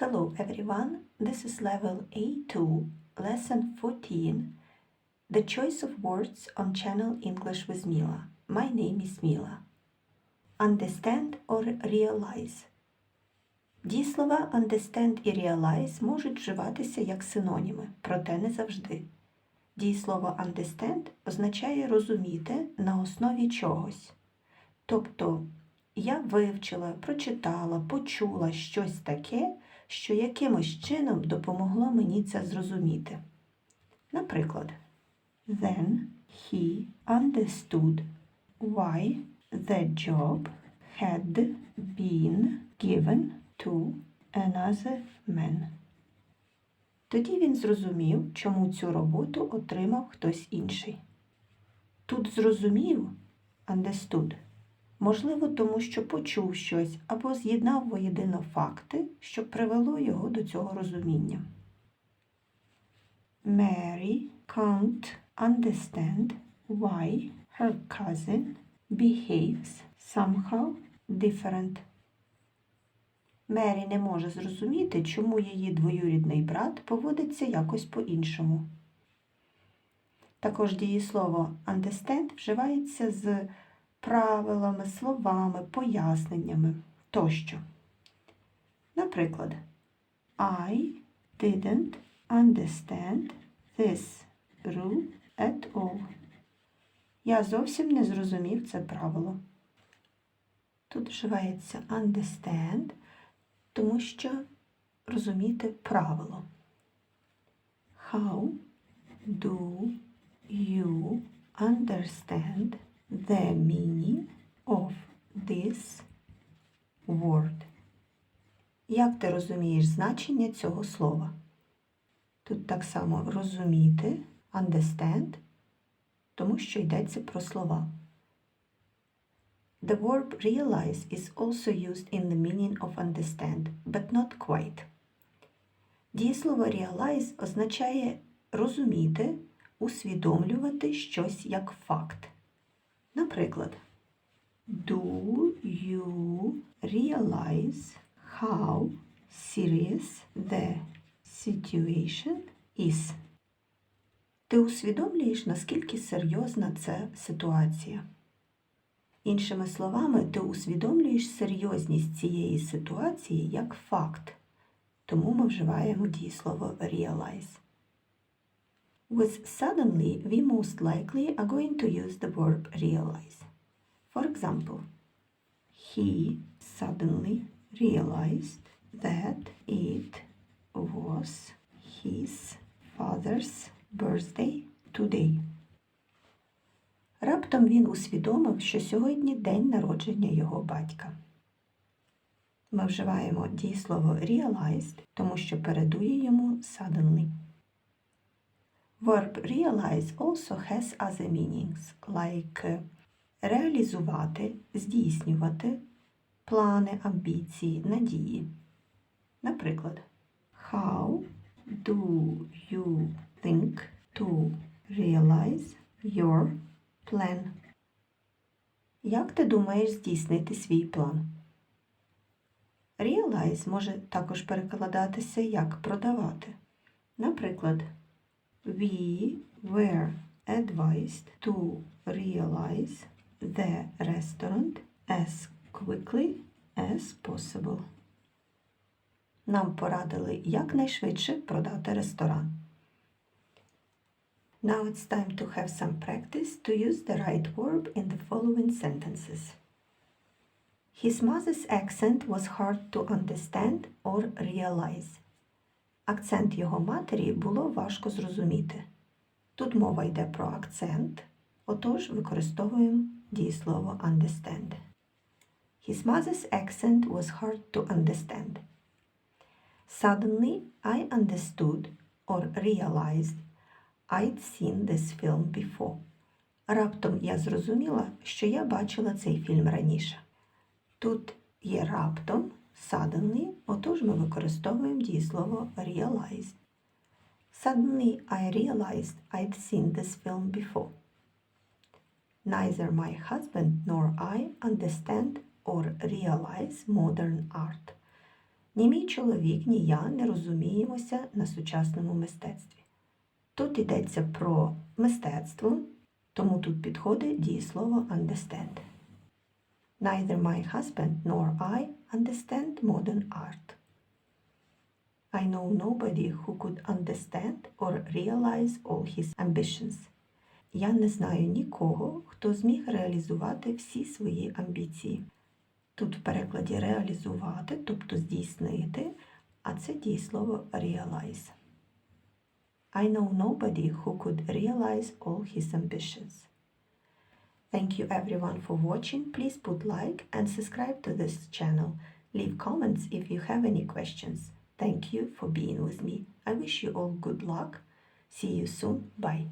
Hello everyone, this is level A2, lesson 14, the choice of words on channel English with Mila. My name is Mila. Understand or realize. Дієслова understand і realize можуть вживатися як синоніми, проте не завжди. Дієслово understand означає розуміти на основі чогось. Тобто я вивчила, прочитала, почула щось таке, що якимось чином допомогло мені це зрозуміти. Наприклад, then he understood why the job had been given to another man. Тоді він зрозумів, чому цю роботу отримав хтось інший. Тут зрозумів understood. Можливо, тому що почув щось або з'єднав воєдино факти, що привело його до цього розуміння. Mary can't understand why her cousin behaves somehow different. Мері не може зрозуміти, чому її двоюрідний брат поводиться якось по-іншому. Також дієслово understand вживається з правилами, словами, поясненнями тощо. Наприклад, I didn't understand this rule at all. Я зовсім не зрозумів це правило. Тут вживається understand, тому що розуміти правило. How do you understand the meaning of this word? Як ти розумієш значення цього слова? Тут так само розуміти, understand, тому що йдеться про слова. The verb realize is also used in the meaning of understand, but not quite. Дієслово realize означає розуміти, усвідомлювати щось як факт. Наприклад, Do you realize how serious the situation is? Ти усвідомлюєш, наскільки серйозна це ситуація. Іншими словами, ти усвідомлюєш серйозність цієї ситуації як факт. Тому ми вживаємо дієслово realize. With suddenly, we most likely are going to use the verb realize. For example, he suddenly realized that it was his father's birthday today. Раптом він усвідомив, що сьогодні день народження його батька. Ми вживаємо дієслово realized, тому що передує йому suddenly. Verb realize also has other meanings, like реалізувати, здійснювати, плани, амбіції, надії. Наприклад, How do you think to realize your plan? Як ти думаєш здійснити свій план? Realize може також перекладатися як продавати. Наприклад, We were advised to realize the restaurant as quickly as possible. Нам порадили якнайшвидше продати ресторан. Now it's time to have some practice to use the right verb in the following sentences. His mother's accent was hard to understand or realize. Акцент його матері було важко зрозуміти. Тут мова йде про акцент, отож використовуємо дієслово understand. His mother's accent was hard to understand. Suddenly I understood or realized I'd seen this film before. Раптом я зрозуміла, що я бачила цей фільм раніше. Тут є раптом, suddenly, отож ми використовуємо дієслово realized. Suddenly I realized I'd seen this film before. Neither my husband nor I understand or realize modern art. Ні мій чоловік, ні я не розуміємося на сучасному мистецтві. Тут йдеться про мистецтво, тому тут підходить дієслово understand. Neither my husband nor I understand modern art. I know nobody who could understand or realize all his ambitions. Я не знаю нікого, хто зміг реалізувати всі свої амбіції. Тут в перекладі реалізувати, тобто здійснити, а це дієслово realize. I know nobody who could realize all his ambitions. Thank you everyone for watching. Please put like and subscribe to this channel. Leave comments if you have any questions. Thank you for being with me. I wish you all good luck. See you soon. Bye.